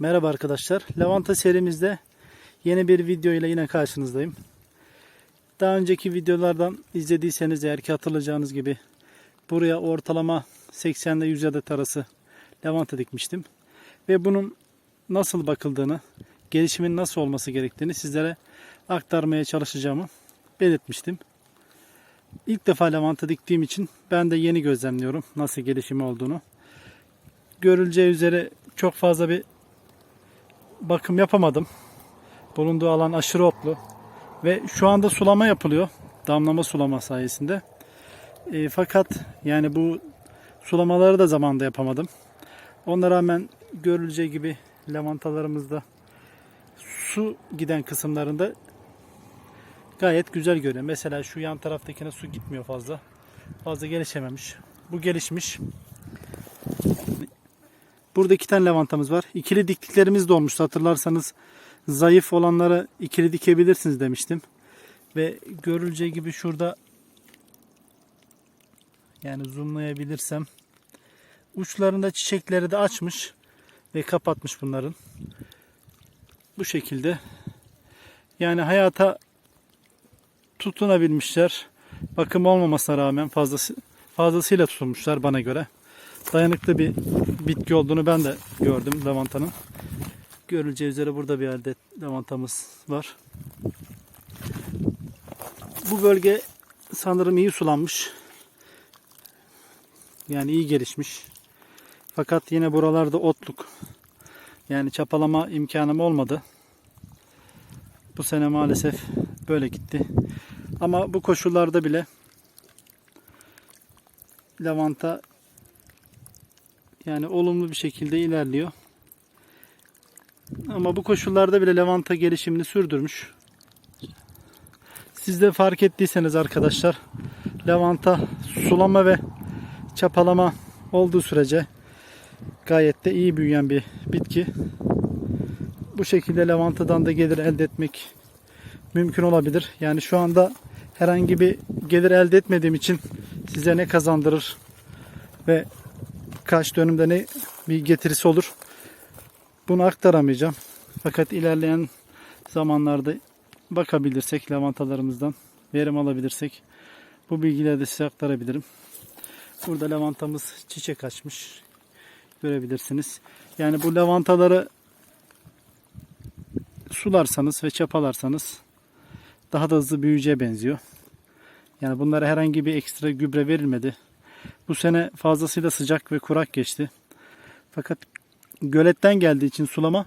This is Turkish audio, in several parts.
Merhaba arkadaşlar. Lavanta serimizde yeni bir video ile yine karşınızdayım. Daha önceki videolardan izlediyseniz eğer ki hatırlayacağınız gibi buraya ortalama 80 ile 100 adet arası lavanta dikmiştim. Ve bunun nasıl bakıldığını, gelişimin nasıl olması gerektiğini sizlere aktarmaya çalışacağımı belirtmiştim. İlk defa lavanta diktiğim için ben de yeni gözlemliyorum nasıl gelişimi olduğunu. Görüleceği üzere çok fazla bir bakım yapamadım. Bulunduğu alan aşırı otlu. Ve şu anda sulama yapılıyor. Damlama sulama sayesinde. E, fakat yani bu sulamaları da zamanda yapamadım. Ona rağmen görüleceği gibi lavantalarımızda su giden kısımlarında gayet güzel görünüyor. Mesela şu yan taraftakine su gitmiyor fazla. Fazla gelişememiş. Bu gelişmiş. Burada iki tane lavantamız var. İkili diktiklerimiz de olmuştu. Hatırlarsanız zayıf olanları ikili dikebilirsiniz demiştim. Ve görüleceği gibi şurada yani zoomlayabilirsem uçlarında çiçekleri de açmış ve kapatmış bunların. Bu şekilde yani hayata tutunabilmişler. Bakım olmamasına rağmen fazlası, fazlasıyla tutulmuşlar bana göre. Dayanıklı bir bitki olduğunu ben de gördüm lavantanın. Görüleceği üzere burada bir adet lavantamız var. Bu bölge sanırım iyi sulanmış. Yani iyi gelişmiş. Fakat yine buralarda otluk. Yani çapalama imkanım olmadı. Bu sene maalesef böyle gitti. Ama bu koşullarda bile lavanta yani olumlu bir şekilde ilerliyor. Ama bu koşullarda bile lavanta gelişimini sürdürmüş. Siz de fark ettiyseniz arkadaşlar lavanta sulama ve çapalama olduğu sürece gayet de iyi büyüyen bir bitki. Bu şekilde lavantadan da gelir elde etmek mümkün olabilir. Yani şu anda herhangi bir gelir elde etmediğim için size ne kazandırır ve kaç dönümde ne bir getirisi olur bunu aktaramayacağım. Fakat ilerleyen zamanlarda bakabilirsek lavantalarımızdan verim alabilirsek bu bilgileri de size aktarabilirim. Burada lavantamız çiçek açmış. Görebilirsiniz. Yani bu lavantaları sularsanız ve çapalarsanız daha da hızlı büyüyeceğe benziyor. Yani bunlara herhangi bir ekstra gübre verilmedi. Bu sene fazlasıyla sıcak ve kurak geçti. Fakat göletten geldiği için sulama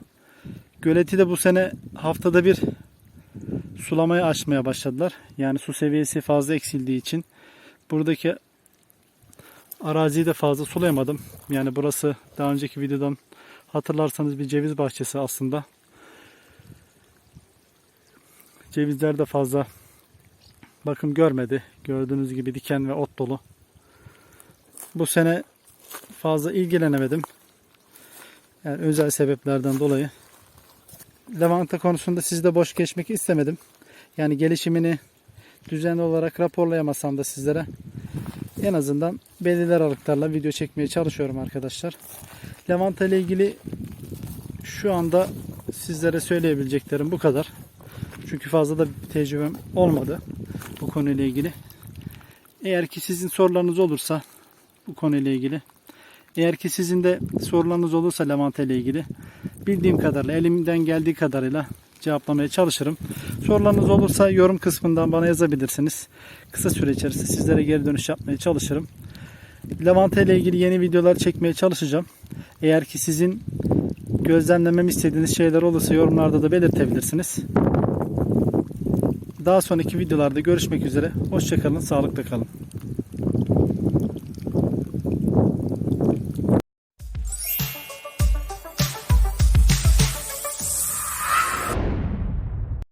göleti de bu sene haftada bir sulamaya açmaya başladılar. Yani su seviyesi fazla eksildiği için buradaki araziyi de fazla sulayamadım. Yani burası daha önceki videodan hatırlarsanız bir ceviz bahçesi aslında. Cevizler de fazla bakım görmedi. Gördüğünüz gibi diken ve ot dolu. Bu sene fazla ilgilenemedim. Yani özel sebeplerden dolayı. Lavanta konusunda sizde boş geçmek istemedim. Yani gelişimini düzenli olarak raporlayamasam da sizlere en azından belirli aralıklarla video çekmeye çalışıyorum arkadaşlar. Lavanta ile ilgili şu anda sizlere söyleyebileceklerim bu kadar. Çünkü fazla da bir tecrübem olmadı bu konuyla ilgili. Eğer ki sizin sorularınız olursa bu konuyla ilgili. Eğer ki sizin de sorularınız olursa lavanta ile ilgili bildiğim kadarıyla elimden geldiği kadarıyla cevaplamaya çalışırım. Sorularınız olursa yorum kısmından bana yazabilirsiniz. Kısa süre içerisinde sizlere geri dönüş yapmaya çalışırım. Lavanta ile ilgili yeni videolar çekmeye çalışacağım. Eğer ki sizin gözlemlememi istediğiniz şeyler olursa yorumlarda da belirtebilirsiniz. Daha sonraki videolarda görüşmek üzere. Hoşçakalın, sağlıkla kalın.